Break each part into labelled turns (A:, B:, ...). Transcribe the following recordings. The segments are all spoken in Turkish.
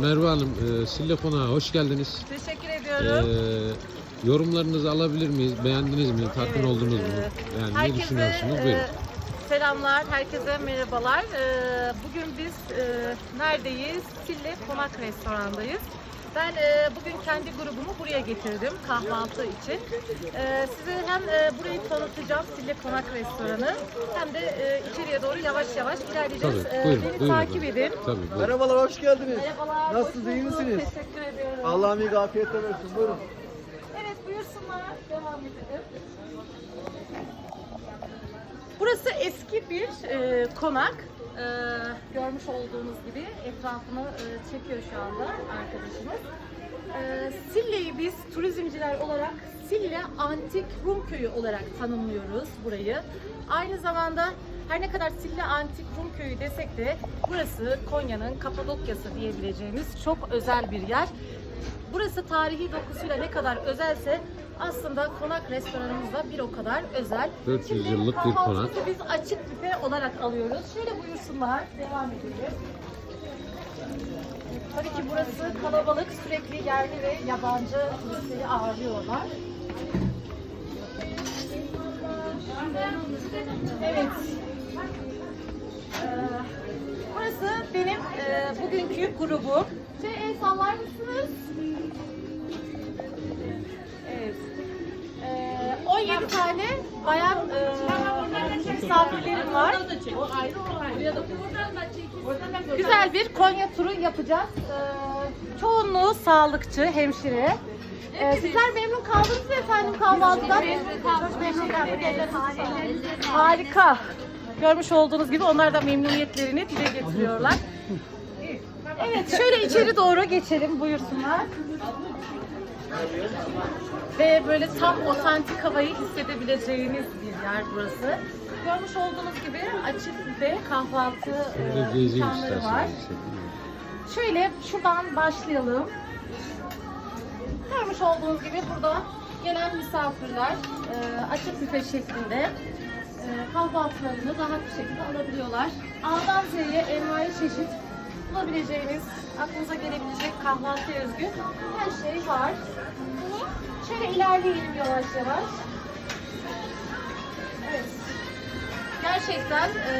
A: Merve Hanım, e, Sille Konağı hoş geldiniz.
B: Teşekkür
A: E,
B: ediyorum.
A: yorumlarınızı alabilir miyiz? Beğendiniz mi? Tatmin
B: Evet,
A: oldunuz mu?
B: e,
A: Yani ne
B: herkese,
A: düşünüyorsunuz?
B: e,
A: Buyurun.
B: selamlar, herkese merhabalar. E, bugün biz e, neredeyiz? Sille Konak Restoran'dayız. Ben e, bugün kendi grubumu buraya getirdim kahvaltı için. E, size hem e, burayı tanıtacağım Sille Konak Restoranı hem de e, içeriye doğru yavaş yavaş ilerleyeceğiz.
A: Tabii,
B: E,
A: buyurun,
B: beni
A: buyurun
B: takip
A: efendim.
B: edin.
A: Tabii, buyurun.
C: Merhabalar, hoş geldiniz.
B: Merhabalar.
C: Nasılsınız,
B: hoş
C: iyi
B: bulduk.
C: misiniz?
B: Teşekkür ediyorum.
C: Allah'ım iyi afiyetler versin. Buyurun.
B: Evet buyursunlar. Devam edelim. Burası eski bir e, konak. E, görmüş olduğunuz gibi etrafını e, çekiyor şu anda arkadaşımız. E, Sille'yi biz turizmciler olarak Sille Antik Rum Köyü olarak tanımlıyoruz burayı. Aynı zamanda her ne kadar Sille Antik Rum Köyü desek de burası Konya'nın Kapadokya'sı diyebileceğimiz çok özel bir yer. Burası tarihi dokusuyla ne kadar özelse aslında konak restoranımız da bir o kadar özel.
A: 400
B: Şimdi
A: yıllık bir konak.
B: Biz açık büfe olarak alıyoruz. Şöyle buyursunlar. Devam edelim. Tabii ki burası kalabalık. Sürekli yerli ve yabancı turistleri ağırlıyorlar. Evet. Ee, burası benim e, bugünkü grubum. Şey el sallar mısınız? Bayan e, misafirlerim var. Güzel bir Konya turu yapacağız. Ee, çoğunluğu sağlıkçı, hemşire. Ee, sizler memnun kaldınız mı efendim kahvaltıdan? Harika. Görmüş olduğunuz gibi onlar da memnuniyetlerini dile getiriyorlar. Evet, şöyle içeri doğru geçelim. Buyursunlar. Ve böyle tam otantik havayı hissedebileceğiniz bir yer burası. Görmüş olduğunuz gibi açık büfe kahvaltı e, var. Şöyle şuradan başlayalım. Görmüş olduğunuz gibi burada gelen misafirler e, açık büfe şeklinde e, kahvaltılarını rahat bir şekilde alabiliyorlar. A'dan Z'ye envai çeşit bulabileceğiniz, aklınıza gelebilecek kahvaltı özgü her şey var. İlerleyelim yavaş yavaş. Evet. Gerçekten e,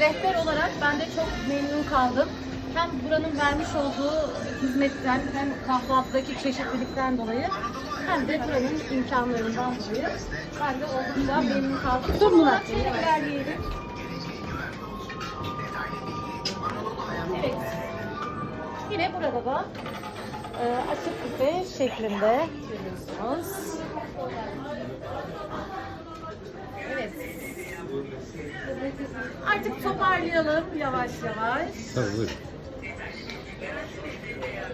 B: rehber olarak ben de çok memnun kaldım. Hem buranın vermiş olduğu hizmetten hem kahvaltıdaki çeşitlilikten dolayı hem de buranın imkanlarından dolayı ben de oldukça memnun kaldım. Dur Murat. Şöyle ilerleyelim. Evet. Yine burada da açık büfe şeklinde görüyorsunuz. Evet. Artık toparlayalım yavaş yavaş.
A: Tabii buyurun.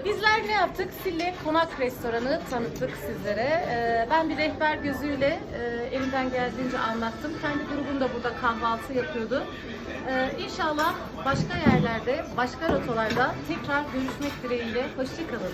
B: Bizler ne yaptık? Sille Konak Restoranı tanıttık sizlere. Ee, ben bir rehber gözüyle e, elimden geldiğince anlattım. Kendi grubum da burada kahvaltı yapıyordu. Ee, inşallah başka yerlerde, başka rotalarda tekrar görüşmek dileğiyle. Hoşçakalın.